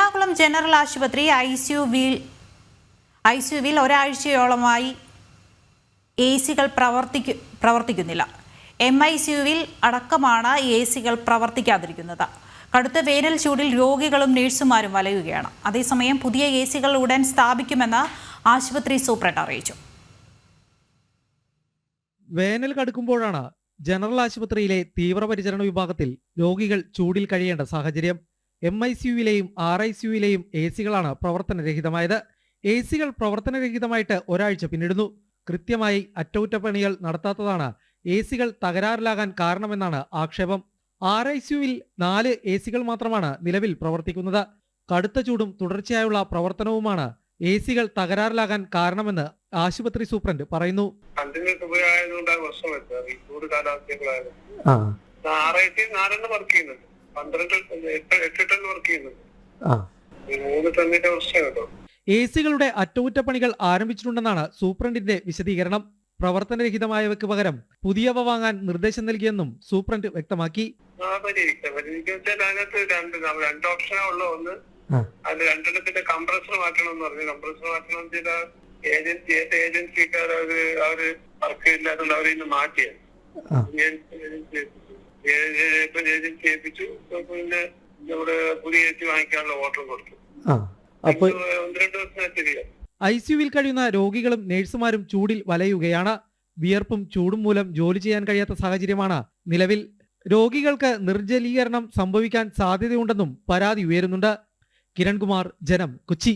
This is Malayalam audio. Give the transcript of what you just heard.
എറണാകുളം ജനറൽ ആശുപത്രി ഐ സിയുവിൽ ഐ സിയുവിൽ ഒരാഴ്ചയോളമായി എ സികൾ പ്രവർത്തിക്കു പ്രവർത്തിക്കുന്നില്ല. എം ഐ സിയുവിൽ അടക്കമാണ് എ സികൾ പ്രവർത്തിക്കാതിരിക്കുന്നത്. കടുത്ത വേനൽ ചൂടിൽ രോഗികളും നഴ്സുമാരും വലയുകയാണ്. അതേസമയം പുതിയ എ സികൾ ഉടൻ സ്ഥാപിക്കുമെന്ന് ആശുപത്രി സൂപ്രണ്ട് അറിയിച്ചു. വേനൽ കടുക്കുമ്പോഴാണ് ജനറൽ ആശുപത്രിയിലെ തീവ്രപരിചരണ വിഭാഗത്തിൽ രോഗികൾ ചൂടിൽ കഴിയേണ്ട സാഹചര്യം. എം ഐ സിയുവിലെയും ആർ ഐ സിയുവിലെയും എ സികളാണ് പ്രവർത്തനരഹിതമായത്. എ സികൾ പ്രവർത്തനരഹിതമായിട്ട് ഒരാഴ്ച പിന്നിടുന്നു. കൃത്യമായി അറ്റകുറ്റപ്പണികൾ നടത്താത്തതാണ് എ സികൾ തകരാറിലാകാൻ കാരണമെന്നാണ് ആക്ഷേപം. ആർ ഐ സിയുവിൽ നാല് എ സികൾ മാത്രമാണ് നിലവിൽ പ്രവർത്തിക്കുന്നത്. കടുത്ത ചൂടും തുടർച്ചയായുള്ള പ്രവർത്തനവുമാണ് എ സികൾ തകരാറിലാകാൻ കാരണമെന്ന് ആശുപത്രി സൂപ്രണ്ട് പറയുന്നു. ആർ ഐ സി നാലെണ്ണം വർക്ക് ചെയ്യുന്നുണ്ട്. പന്ത്രണ്ട് എട്ട് ടൺ വർക്ക് ചെയ്യുന്നുണ്ട് മൂന്ന് ടണ്ണിന്റെ പ്രശ്നം കേട്ടോ. എ സികളുടെ അറ്റകുറ്റപ്പണികൾ ആരംഭിച്ചിട്ടുണ്ടെന്നാണ് സൂപ്രണ്ടിന്റെ വിശദീകരണം. പ്രവർത്തനരഹിതമായവയ്ക്ക് പകരം പുതിയവ വാങ്ങാൻ നിർദ്ദേശം നൽകിയെന്നും സൂപ്രണ്ട് വ്യക്തമാക്കി. രണ്ട് ഓപ്ഷനാ ഉള്ള ഒന്ന്. അത് രണ്ടെണ്ണത്തിന്റെ കംപ്രസർ മാറ്റണം എന്ന് പറഞ്ഞു. കംപ്രസർ മാറ്റണം ചെയ്ത ഏജൻസി ഏത് ഏജൻസിക്കാർ അവർ അവർ വർക്ക് ഇല്ലാത്തതുകൊണ്ട് അവരിന്ന് മാറ്റിയത്. ഇപ്പൊ പിന്നെ നമ്മുടെ പുതിയ ഏസി വാങ്ങിക്കാനുള്ള ഓർഡർ കൊടുത്തു. അപ്പൊ ഒന്ന് രണ്ട് ദിവസം ഐ സിയുവിൽ കഴിയുന്ന രോഗികളും നഴ്സുമാരും ചൂടിൽ വലയുകയാണ്. വിയർപ്പും ചൂടും മൂലം ജോലി ചെയ്യാൻ കഴിയാത്ത സാഹചര്യമാണ് നിലവിൽ. രോഗികൾക്ക് നിർജലീകരണം സംഭവിക്കാൻ സാധ്യതയുണ്ടെന്നും പരാതി ഉയരുന്നുണ്ട്. കിരൺകുമാർ ജനം കൊച്ചി.